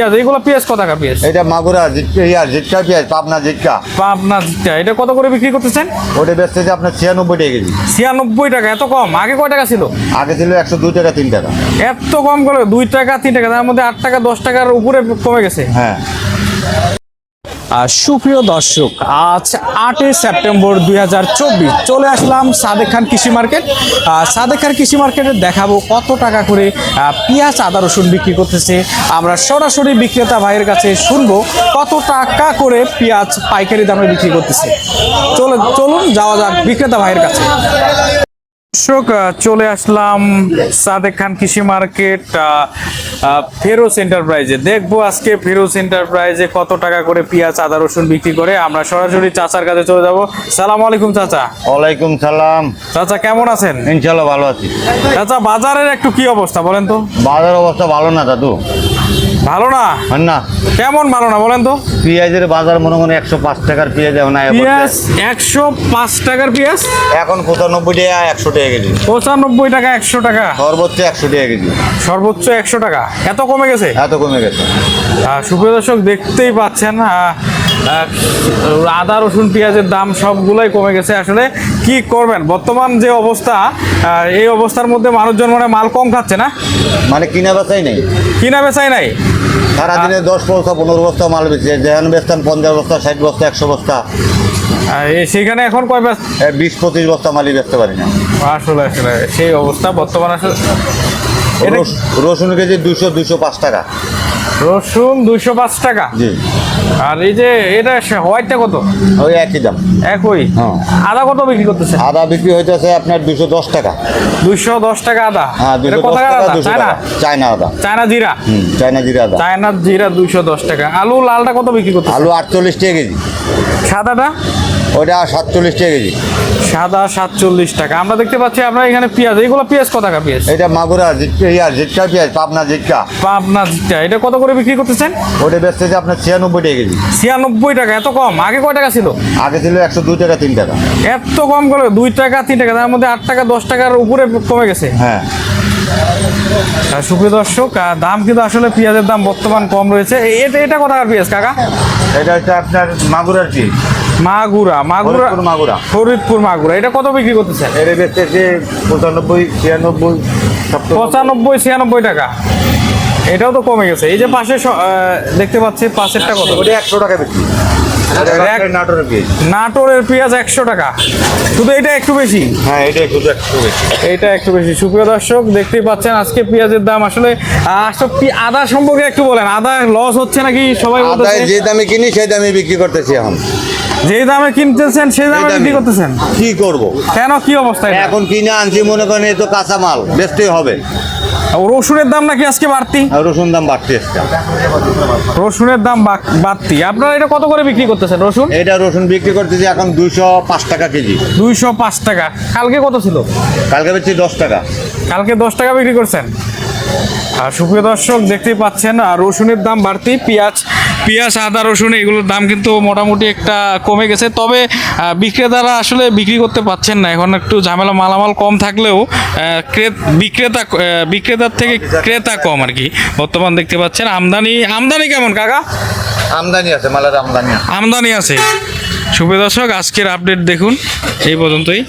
পেঁয়াজ এইগুলো পেঁয়াজ কত টাকা পেঁয়াজ? এটা মাগুরা ইয়া জিটকা পেঁয়াজ পাবনা জিটকা। পাবনা জিটা এটা কত করে বিক্রি করতেছেন? ওটা আপনার ছিয়ানব্বই টাকা কেজি। ছিয়ানব্বই টাকা এত কম? আগে কয় টাকা ছিল? আগে ছিল একশো দুই টাকা তিন টাকা। এত কম করে দুই টাকা তিন টাকা তার মধ্যে আট টাকা দশ টাকার উপরে কমে গেছে? হ্যাঁ। সুপ্রিয় দর্শক, আজ আটই সেপ্টেম্বর দু হাজার চব্বিশ, চলে আসলাম সাদেক খান কৃষি মার্কেট। সাদেক খান কৃষি মার্কেটে দেখাবো কত টাকা করে পেঁয়াজ, আদা, রসুন বিক্রি করতেছে। আমরা সরাসরি বিক্রেতা ভাইয়ের কাছে শুনব কত টাকা করে পেঁয়াজ পাইকারি দামে বিক্রি করতেছে। চলে চলুন, যাওয়া যাক বিক্রেতা ভাইয়ের কাছে। দর্শক চলে আসলাম সাদেক খান কৃষি মার্কেট আহ, এন্টারপ্রাইজে। দেখব আজকে ফেরোস এন্টারপ্রাইজে কত টাকা করে পেঁয়াজ আদা রসুন বিক্রি করে আমরা সরাসরি চাচার কাছে চলে যাব। সালাম আলাইকুম চাচা। ওয়ালাইকুম সালাম। চাচা কেমন আছেন? ইনশাল্লাহ ভালো আছি। চাচা বাজারের একটু কি অবস্থা বলেন তো? বাজার অবস্থা ভালো না দাদু? ভালো না? না। কেমন ভালো না বলেন তো? পেঁয়াজের বাজার মনে মনে একশো পাঁচ টাকার পেঁয়াজ এখন পেঁয়াজ একশো পাঁচ টাকার পেঁয়াজ? এখন পঁচানব্বই টাকা একশো টাকা কেজি। পঁচানব্বই টাকা একশো টাকা? সর্বোচ্চ একশো টাকা কেজি। সর্বোচ্চ একশো টাকা। এত কমে গেছে? এত কমে গেছে। সুপ্রিয় দর্শক দেখতেই পাচ্ছেন আদা রসুন পেঁয়াজের দাম সবগুলোই কমে গেছে। আসলে কি করবেন? বর্তমান যে অবস্থা এই অবস্থার মধ্যে মানুষজন মানে মাল কম খাচ্ছে না? মানে কিনা বেচাই নেই। কিনা বেচাই নাই? সারাদিনে দশ বস্তা পনেরো বস্তা মাল বেচে যেখানে বেচতাম পঞ্চাশ বস্তা ষাট বস্তা একশো বস্তা। সেখানে এখন কয় বেচ বিশ পঁচিশ বস্তা মালই বেচতে পারি না। আসলে আসলে সেই অবস্থা বর্তমান আসলে রসুন কেজি দুশো দুশো পাঁচ টাকা। রসুন দুইশো পাঁচ টাকা। জি। আর এই যে এটা হোয়াইটটা কত? ওই একই দাম। একই? হ্যাঁ। আদা কত বিক্রি করতেছে? আদা বিক্রি হইতেছে আপনার দুশো দশ টাকা। দুইশো দশ টাকা আদা? হ্যাঁ দশ টাকা দুশো চায়না? টাকা। চায়না আদা। চায়না জিরা? হুম চায়না জিরা আদা। চায়নার জিরা দুইশো দশ টাকা। আলু লালটা কত বিক্রি করতে আলু আটচল্লিশ টাকা কেজি। সাদাটা? ওইটা সাতচল্লিশ টাকা কেজি। সাদা সাতচল্লিশ টাকা। আমরা দেখতে পাচ্ছি আপনার এখানে পেঁয়াজ। এইগুলো পেঁয়াজ কত টাকা পেঁয়াজ? এটা মাগুরা জিটকা ইয়া জিটকা পেঁয়াজ পাবনা জিটকা। পাবনা জিটা এটা কত করে বিক্রি করতেছেন? ওটা বেচতেছে আপনার ছিয়ানব্বই টাকা কেজি। ছিয়ানব্বই টাকা এত কম। আগে কয় টাকা ছিল? আগে ছিল একশো দুই টাকা তিন টাকা। এত কম করে দুই টাকা তিন টাকা। তার মধ্যে আট টাকা দশ টাকার উপরে কমে গেছে। হ্যাঁ। সুপ্রিয় দর্শক দাম কিন্তু আসলে পেঁয়াজের দাম বর্তমান কম রয়েছে। এটা এটা কত টাকার পেঁয়াজ কাকা? এটা হচ্ছে আপনার মাগুরার কি মাগুরা মাগুরা মাগুরা। ফরিদপুর মাগুরা। এটা কত বিক্রি করতেছেন? এটা বেচতেছে পঁচানব্বই ছিয়ানব্বই পঁচানব্বই ছিয়ানব্বই টাকা। এটাও তো কমে গেছে। এই যে পাশে দেখতে পাচ্ছি পাশেরটা কত? ওটা একশো টাকা এক- নাটোরের পেঁয়াজ। একশো টাকা। শুধু এটা একটু বেশি? হ্যাঁ এটা একটু বেশি। এটা একটু বেশি। সুপ্রিয় দর্শক দেখতেই পাচ্ছেন আজকে পেঁয়াজের দাম আসলে আদা সম্পর্কে একটু বলেন। আদা লস হচ্ছে নাকি সবাই যে দামে কিনি সেই দামে বিক্রি করতেছি এখন। যেই দামে কিনতেছেন সেই দামে বিক্রি করতেছেন? কি করব? কেন কি অবস্থা? এখন কিনে আনছি মনে করেন এই তো কাঁচা মাল বেচতেই হবে। রসুনের দাম নাকি আজকে বাড়তি? আর রসুন দাম বাড়তি আজকে। রসুনের দাম বাড়তি। আপনারা এটা কত করে বিক্রি করতেছেন রসুন? এটা রসুন বিক্রি করতেছি এখন দুইশো পাঁচ টাকা কেজি। দুইশো পাঁচ টাকা। কালকে কত ছিল? কালকে বেচছি দশ টাকা। কালকে দশ টাকা বিক্রি করছেন। আর সুপ্রিয় দর্শক দেখতেই পাচ্ছেন আর রসুনের দাম বাড়তি পেঁয়াজ পেঁয়াজ আদা রসুন এগুলোর দাম কিন্তু মোটামুটি একটা কমে গেছে। তবে বিক্রেতারা আসলে বিক্রি করতে পাচ্ছেন না। এখন একটু ঝামেলা মালামাল কম থাকলেও বিক্রেতা বিক্রেতার থেকে ক্রেতা কম আর কি। বর্তমান দেখতে পাচ্ছেন আমদানি আমদানি কেমন কাকা? আমদানি আছে মালের আমদানি আছে। আমদানি আছে। সুপ্রিয় দর্শক আজকের আপডেট দেখুন এই পর্যন্তই।